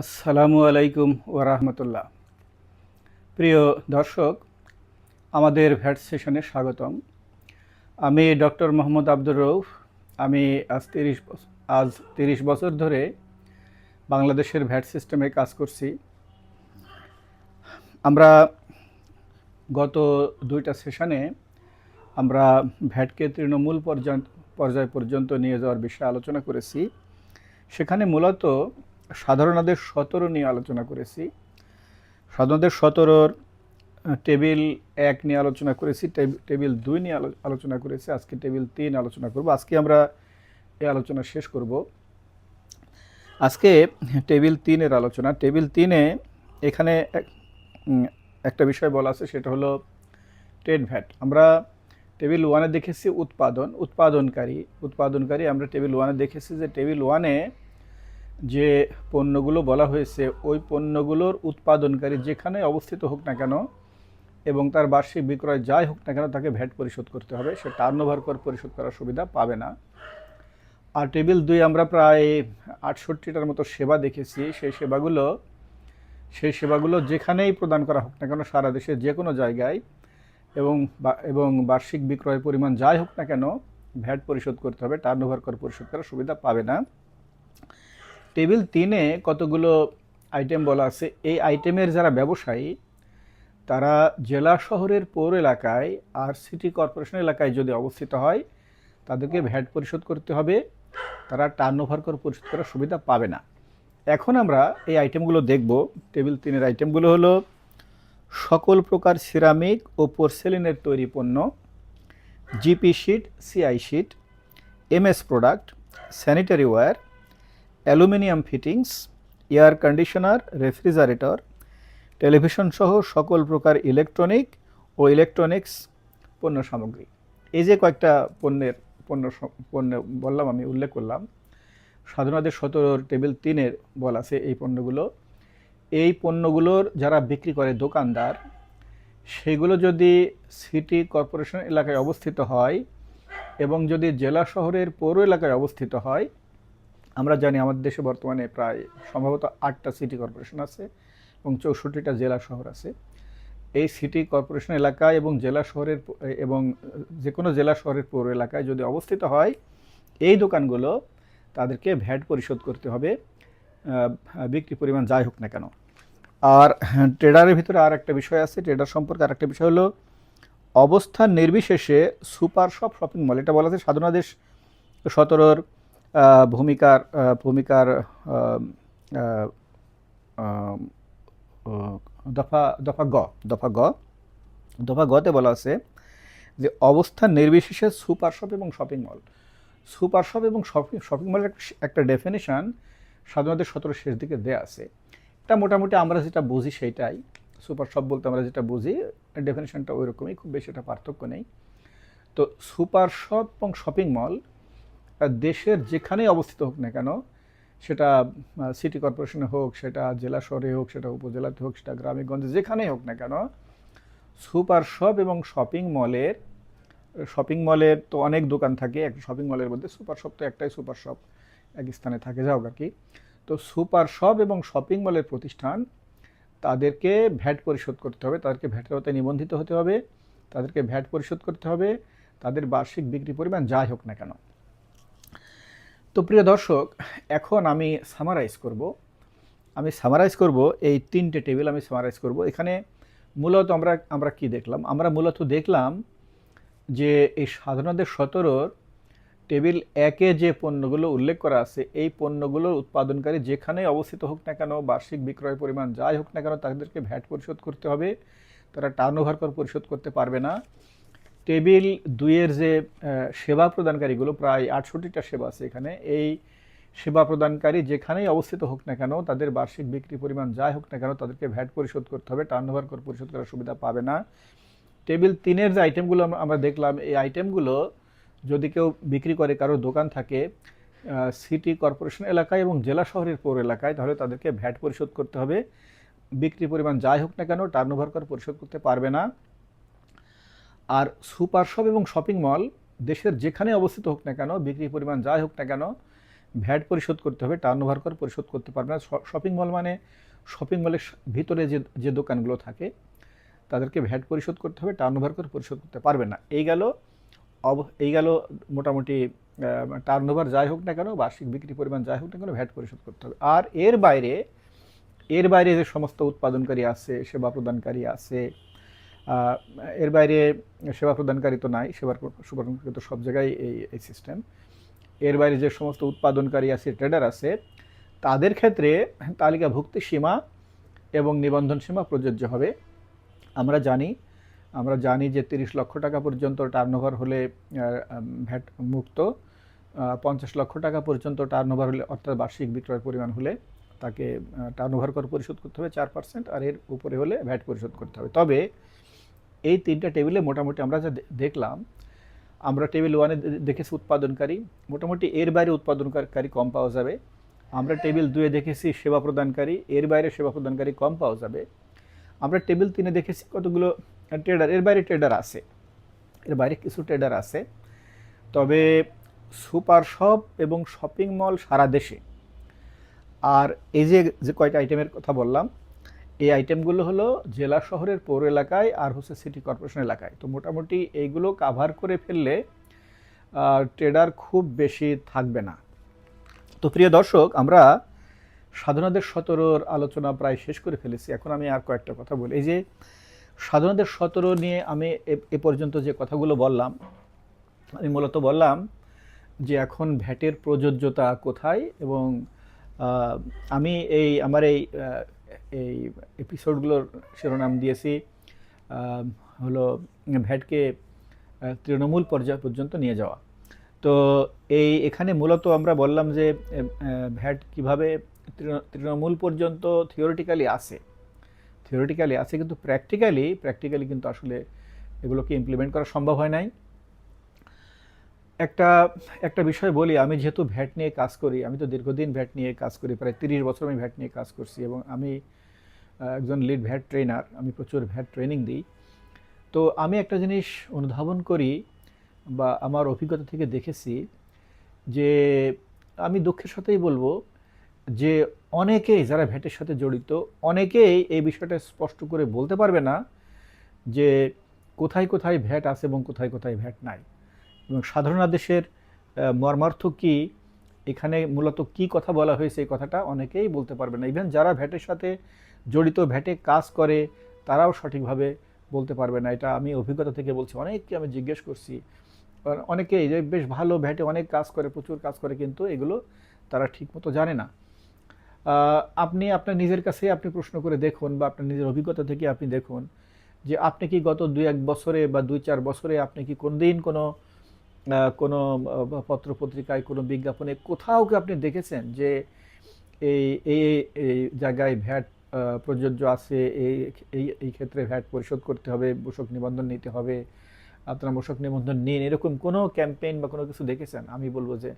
আসসালামু আলাইকুম ওরহমতুল্লাহ প্রিয় দর্শক, আমাদের ভ্যাট সেশনে স্বাগতম। আমি ডক্টর মোহাম্মদ আব্দুর রৌফ আমি আজ তিরিশ আজ তিরিশ বছর ধরে বাংলাদেশের ভ্যাট সিস্টেমে কাজ করছি। আমরা গত দুইটা সেশনে আমরা ভ্যাটকে তৃণমূল পর্যায় পর্যায় পর্যন্ত নিয়ে যাওয়ার বিষয়ে আলোচনা করেছি। সেখানে মূলত সাধারণদের সতেরো নিয়ে আলোচনা করেছি। সাধারণদের সতেরোর টেবিল এক নিয়ে আলোচনা করেছি, টেব- টেবিল দুই নিয়ে আলো- আলোচনা করেছি, আজকে টেবিল তিন আলোচনা করব। আজকে আমরা এই আলোচনা শেষ করব। আজকে টেবিল তিনের আলোচনা। টেবিল তিনে এখানে এক- একটা বিষয় বলা আছে, সেটা হলো ট্রেড ভ্যাট আমরা টেবিল ওয়ানে দেখেছি উৎপাদন, উৎপাদনকারী উৎপাদনকারী আমরা টেবিল ওয়ানে দেখেছি যে টেবিল ওয়ানে যে পণ্যগুলো বলা হয়েছে, ওই পণ্যগুলোর উৎপাদনকারী যেখানে অবস্থিত হোক না কেন এবং তার বার্ষিক বিক্রয় যাই হোক না কেন তাকে ভ্যাট পরিশোধ করতে হবে। সে টার্নওভার কর পরিশোধ করার সুবিধা পাবে না। আর টেবিল দুই আমরা প্রায় আটষট্টিটার মতো সেবা দেখেছি। সেই সেবাগুলো সেই সেবাগুলো যেখানেই প্রদান করা হোক না কেন সারা দেশের যে কোনো জায়গায় এবং এবং বার্ষিক বিক্রয়ের পরিমাণ যাই হোক না কেন ভ্যাট পরিশোধ করতে হবে টার্নওভার কর পরিশোধ করার সুবিধা পাবে না। টেবিল তিনে কতগুলো আইটেম বলা আছে, এই আইটেমের যারা ব্যবসায়ী, তারা জেলা শহরের পৌর এলাকায় আর সিটি কর্পোরেশন এলাকায় যদি অবস্থিত হয়, তাদেরকে ভ্যাট পরিশোধ করতে হবে। তারা টার্নওভার কর পরিশোধ করার সুবিধা পাবে না। এখন আমরা এই আইটেমগুলো দেখব। টেবিল তিনের আইটেমগুলো হলো সকল প্রকার সিরামিক ও পোর্সেলিনের তৈরি পণ্য GP sheet CI sheet MS product sanitary ware aluminium fittings, air conditioner, refrigerator, television সহ সকল প্রকার ইলেকট্রনিক ও ইলেকট্রনিক্স পণ্য সামগ্রী। এই যে কয়েকটা পণ্যের পণ্য পণ্য বললাম, আমি উল্লেখ করলাম। সাধারণত সতেরোর টেবিল তিনের বল আছে এই পণ্যগুলো। এই পণ্যগুলোর যারা বিক্রি করে দোকানদার, সেগুলো যদি সিটি কর্পোরেশন এলাকায় অবস্থিত হয় এবং যদি জেলা শহরের পৌর এলাকায় অবস্থিত হয় আমরা জানি আমাদের দেশে বর্তমানে প্রায় সম্ভবত আটটা সিটি কর্পোরেশন আছে এবং চৌষট্টিটা জেলা শহর আছে। এই সিটি কর্পোরেশন এলাকায় এবং জেলা শহরের এবং যে কোনো জেলা শহরের পৌর এলাকায় যদি অবস্থিত হয়, এই দোকানগুলো তাদেরকে ভ্যাট পরিশোধ করতে হবে বিক্রি পরিমাণ যাই হোক না কেন। আর ট্রেডারের ভিতরে আর একটা বিষয় আছে, ট্রেডার সম্পর্কে আর একটা বিষয় হলো, অবস্থান নির্বিশেষে সুপার শপ শপিং মল, এটা বলা আছে সাধনাদেশ সতেরোর ভূমিকার ভূমিকার দফা দফা গ দফা গ, দফা গতে বলা আছে যে অবস্থান নির্বিশেষে সুপার শপ এবং শপিং মল। সুপার শপ এবং শপিং শপিং মলের একটা ডেফিনেশন সাধারণত সতেরো শেষ দিকে দেয়া আছে। এটা মোটামুটি আমরা যেটা বুঝি সেইটাই। সুপার শপ বলতে আমরা যেটা বুঝি ডেফিনেশনটা ওই রকমই খুব বেশি একটা পার্থক্য নেই। তো সুপার শপ এবং শপিং মল দেশের যেখানেই অবস্থিত হোক না কেন, সেটা সিটি কর্পোরেশনে হোক, সেটা জেলা শহরে হোক, সেটা উপজেলাতে হোক, সেটা গ্রামে গঞ্জে যেখানেই হোক না কেন, সুপার শপ এবং শপিং মলের শপিং মলের তো অনেক দোকান থাকে, এক শপিং মলের মধ্যে সুপার শপ তো একটাই সুপার শপ এক স্থানে থাকে যাও আর কি। তো সুপার শপ এবং শপিং মলের প্রতিষ্ঠান, তাদেরকে ভ্যাট পরিশোধ করতে হবে, তাদেরকে ভ্যাটের আওতায় নিবন্ধিত হতে হবে, তাদেরকে ভ্যাট পরিশোধ করতে হবে, তাদের বার্ষিক বিক্রি পরিমাণ যাই হোক না কেন। তো প্রিয় দর্শক, এখন আমি সামারাইজ করব। আমি সামারাইজ করব, এই তিনটে টেবিল আমি সামারাইজ করব। এখানে মূলত আমরা আমরা কি দেখলাম? আমরা মূলত দেখলাম যে এই সাধারণদের সতেরোর টেবিল একে যে পণ্যগুলো উল্লেখ করা আছে, এই পণ্যগুলোর উৎপাদনকারী যেখানেই অবস্থিত হোক না কেন, বার্ষিক বিক্রয় পরিমাণ যাই হোক না কেন, তাদেরকে ভ্যাট পরিশোধ করতে হবে। তারা টার্নওভার কর পরিশোধ করতে পারবে না। টেবিল দুইয়ের যে সেবা প্রদানকারীগুলো, প্রায় আটষট্টিটা সেবা আছে এখানে। এই সেবা প্রদানকারী যেখানেই অবস্থিত হোক না কেন, তাদের বার্ষিক বিক্রি পরিমাণ যাই হোক না কেন, তাদেরকে ভ্যাট পরিশোধ করতে হবে, টার্নওভার কর পরিশোধ করার সুবিধা পাবে না। টেবিল তিনের যে আইটেমগুলো আমরা- দেখলাম, এই আইটেমগুলো যদি কেউ বিক্রি করে, কারও দোকান থাকে সিটি কর্পোরেশন এলাকায় এবং জেলা শহরের পৌর এলাকায়, তাহলে তাদেরকে ভ্যাট পরিশোধ করতে হবে। বিক্রি পরিমাণ যাই হোক না কেন, টার্নওভার কর পরিশোধ করতে পারবে না। আর সুপার শপ এবং শপিং মল দেশের যেখানে অবস্থিত হোক না কেন বিক্রি পরিমাণ যাই হোক না কেন, ভ্যাট পরিশোধ করতে হবে, টার্ন ওভার কর পরিশোধ করতে পারবে না। শপিং মল মানে শপিং মলের ভিতরে যে যে দোকানগুলো থাকে, তাদেরকে ভ্যাট পরিশোধ করতে হবে, টার্ন ওভার করে পরিশোধ করতে পারবে না। এই গেল অব, এই গেল মোটামুটি টার্ন ওভার যাই হোক না কেন, বার্ষিক বিক্রি পরিমাণ যাই হোক না কেন, ভ্যাট পরিশোধ করতে হবে। আর এর বাইরে এর বাইরে যে সমস্ত উৎপাদনকারী আছে, সেবা প্রদানকারী আছে এর বাইরে সেবা প্রদানকারী তো নাই, সেবার সেবা প্রদানকারী তো সব জায়গায় এই এই সিস্টেম এর বাইরে যে সমস্ত উৎপাদনকারী আছে ট্রেডার আছে, তাদের ক্ষেত্রে তালিকাভুক্তি সীমা এবং নিবন্ধন সীমা প্রযোজ্য হবে। আমরা জানি আমরা জানি যে তিরিশ লক্ষ টাকা পর্যন্ত টার্নওভার হলে ভ্যাট মুক্ত পঞ্চাশ লক্ষ টাকা পর্যন্ত টার্নওভার হলে, অর্থাৎ বার্ষিক বিক্রয়ের পরিমাণ হলে তাকে টার্নওভার কর পরিশোধ করতে হবে চার পার্সেন্ট আর এর উপরে হলে ভ্যাট পরিশোধ করতে হবে। তবে এই তিনটা টেবিলে মোটামুটি আমরা যা দেখলাম, আমরা টেবিল ওয়ানে দেখেছি উৎপাদনকারী। মোটামুটি এর বাইরে উৎপাদনকারী কম পাওয়া যাবে। আমরা টেবিল দুয়ে দেখেছি সেবা প্রদানকারী, এর বাইরে সেবা প্রদানকারী কম পাওয়া যাবে। আমরা টেবিল তিনে দেখেছি কতগুলো ট্রেডার এর বাইরে ট্রেডার আছে। এর বাইরে কিছু ট্রেডার আছে। তবে সুপার শপ এবং শপিং মল সারা দেশে। আর এই যে যে কয়টা আইটেমের কথা বললাম এই আইটেমগুলো হলো জেলা শহরের পৌর এলাকায় আর হচ্ছে সিটি কর্পোরেশন এলাকায়। তো মোটামুটি এইগুলো কাভার করে ফেললে ট্রেডার খুব বেশি থাকবে না। তো প্রিয় দর্শক, আমরা সাধনাদের সতেরোর আলোচনা প্রায় শেষ করে ফেলেছি। এখন আমি আর কয়েকটা কথা বলি। এই যে সাধনাদের সতেরো নিয়ে আমি এ- পর্যন্ত যে কথাগুলো বললাম, আমি মূলত বললাম যে এখন ভ্যাটের প্রযোজ্যতা কোথায় এবং আমি এই, আমার এই এই এপিসোডগুলোর শিরোনাম দিয়েছি। হলো ভ্যাটকে তৃণমূল পর্যায় পর্যন্ত নিয়ে যাওয়া। তো এই এখানে মূলত আমরা বললাম যে ভ্যাট কীভাবে তৃণমূল পর্যন্ত থিওরিটিক্যালি আসে। থিওরিটিক্যালি আছে কিন্তু প্র্যাকটিক্যালি প্র্যাকটিক্যালি কিন্তু আসলে এগুলোকে ইমপ্লিমেন্ট করা সম্ভব হয় নাই। একটা একটা বিষয় বলি, আমি যেহেতু ভ্যাট নিয়ে কাজ করি, আমি তো দীর্ঘদিন ভ্যাট নিয়ে কাজ করি, প্রায় তিরিশ বছর আমি ভ্যাট নিয়ে কাজ করছি এবং আমি একজন লিড ভ্যাট ট্রেনার আমি প্রচুর ভ্যাট ট্রেনিং দিই। তো আমি একটা জিনিস অনুধাবন করি বা আমার অভিজ্ঞতা থেকে দেখেছি যে আমি দুঃখের সাথেই বলব যে অনেকেই যারা ভ্যাটের সাথে জড়িত, অনেকেই এই বিষয়টা স্পষ্ট করে বলতে পারবে না যে কোথায় কোথায় ভ্যাট আছে এবং কোথায় কোথায় ভ্যাট নাই। এবং সাধারণ আদেশের মর্মার্থ কি? এখানে মূলত কি কথা বলা হয়েছে এই কথাটা অনেকেই বলতে পারবে না। ইভেন যারা ভ্যাটের সাথে জড়িত ভ্যাটে কাজ করে তারাও সঠিকভাবে বলতে পারবে না। এটা আমি অভিজ্ঞতা থেকে বলছি অনেককে আমি জিজ্ঞেস করছি। অনেকেই যে বেশ ভালো ভ্যাটে অনেক কাজ করে প্রচুর কাজ করে কিন্তু এগুলো তারা ঠিকমতো জানে না। আপনি আপনার নিজের কাছে আপনি প্রশ্ন করে দেখুন বা আপনার নিজের অভিজ্ঞতা থেকে আপনি দেখুন যে আপনি কি গত দুই এক বছরে বা দুই চার বছরে আপনি কি কোনো আহ, কোনো আহ, পত্র পত্রিকায় কোনো বিজ্ঞাপনে কোথাও কি আপনি দেখেছেন যে এই এই জায়গায় ভ্যাট প্রযোজ্য আছে এই এই ক্ষেত্রে ভ্যাট পরিশোধ করতে হবে মূসক নিবন্ধন নিতে হবে আপনারা মূসক নিবন্ধন নিন এরকম কোনো ক্যাম্পেইন বা কোনো কিছু দেখেছেন? আমি বলব যে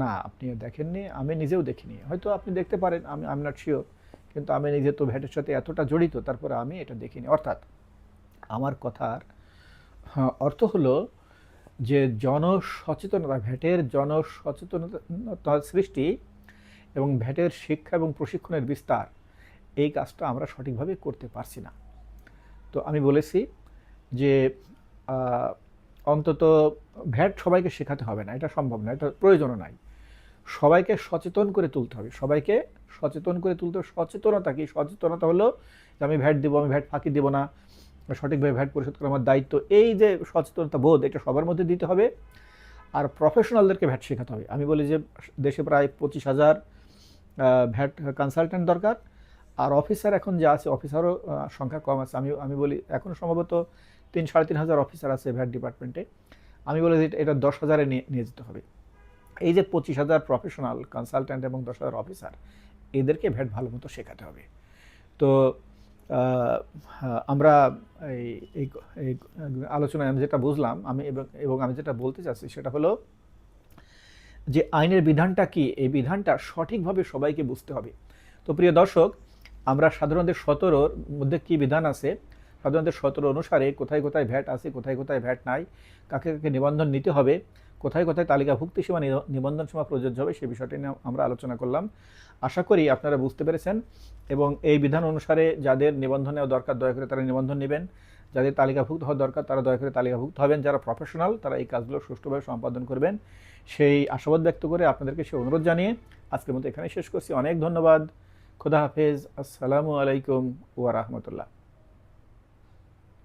না আপনি দেখেননি আমি নিজেও দেখিনি। হয়তো আপনি দেখতে পারেন আমি আম নট শিওর কিন্তু আমি নিজে তো ভ্যাটের সাথে এতটা জড়িত তারপরে আমি এটা দেখিনি। অর্থাৎ আমার কথার হ্যাঁ, অর্থ হলো যে জনসচেতনতা, ভ্যাটের জনসচেতনতা সৃষ্টি এবং ভ্যাটের শিক্ষা এবং প্রশিক্ষণের বিস্তার, এই কাজটা আমরা সঠিকভাবে করতে পারছি না। তো আমি বলেছি যে অন্তত ভ্যাট সবাইকে শেখাতে হবে না, এটা সম্ভব না, এটা প্রয়োজনও নাই। সবাইকে সচেতন করে তুলতে হবে, সবাইকে সচেতন করে তুলতে হবে। সচেতনতা কি? সচেতনতা হলো যে আমি ভ্যাট দেবো, আমি ভ্যাট ফাঁকি দেবো না সঠিকভাবে ভ্যাট পরিশোধ করা আমার দায়িত্ব। এই যে সচেতনতা বোধ, এটা সবার মধ্যে দিতে হবে। আর প্রফেশনালদেরকে ভ্যাট শেখাতে হবে। আমি বলি যে, দেশে প্রায় পঁচিশ হাজার ভ্যাট কনসালটেন্ট দরকার। আর অফিসার এখন যা আছে অফিসারও সংখ্যা কম আছে। আমি আমি বলি, এখন সম্ভবত তিন, সাড়ে তিন হাজার অফিসার আছে ভ্যাট ডিপার্টমেন্টে আমি বলি যে, এটা- দশ হাজারে নিয়ে নিয়ে যেতে হবে। এই যে পঁচিশ হাজার প্রফেশনাল কনসালট্যান্ট এবং দশ হাজার অফিসার এদেরকে ভ্যাট ভালো মতো শেখাতে হবে। তো আমরা এই আলোচনায় আমি যেটা বুঝলাম, আমি এবং আমি যেটা বলতে চাচ্ছি সেটা হলো যে আইনের বিধানটা কি? এই বিধানটা সঠিকভাবে সবাইকে বুঝতে হবে। তো প্রিয় দর্শক, আমরা সাধারণত সতেরোর মধ্যে কি বিধান আছে? সাধারণত সতেরো অনুসারে কোথায় কোথায় ভ্যাট আছে, কোথায় কোথায় ভ্যাট নাই, কাকে কাকে নিবন্ধন নিতে হবে কোথায় কোথায় তালিকাভুক্তি সীমা নিব- নিবন্ধন সীমা প্রযোজ্য হবে সেই বিষয়টি নিয়ে আমরা আলোচনা করলাম। আশা করি আপনারা বুঝতে পেরেছেন এবং এই বিধান অনুসারে যাদের নিবন্ধন নেওয়া দরকার, দয়া করে তারা নিবন্ধন নেবেন। যাদের তালিকাভুক্ত হওয়া দরকার, তারা দয়া করে তালিকাভুক্ত হবেন। যারা প্রফেশনাল তারা এই কাজগুলো সুষ্ঠুভাবে সম্পাদন করবেন। সেই আশাবাদ ব্যক্ত করে আপনাদেরকে সে অনুরোধ জানিয়ে আজকের মতো এখানে শেষ করছি। অনেক ধন্যবাদ। খোদা হাফেজ। আসসালামু আলাইকুম ওয়া রাহমাতুল্লাহ।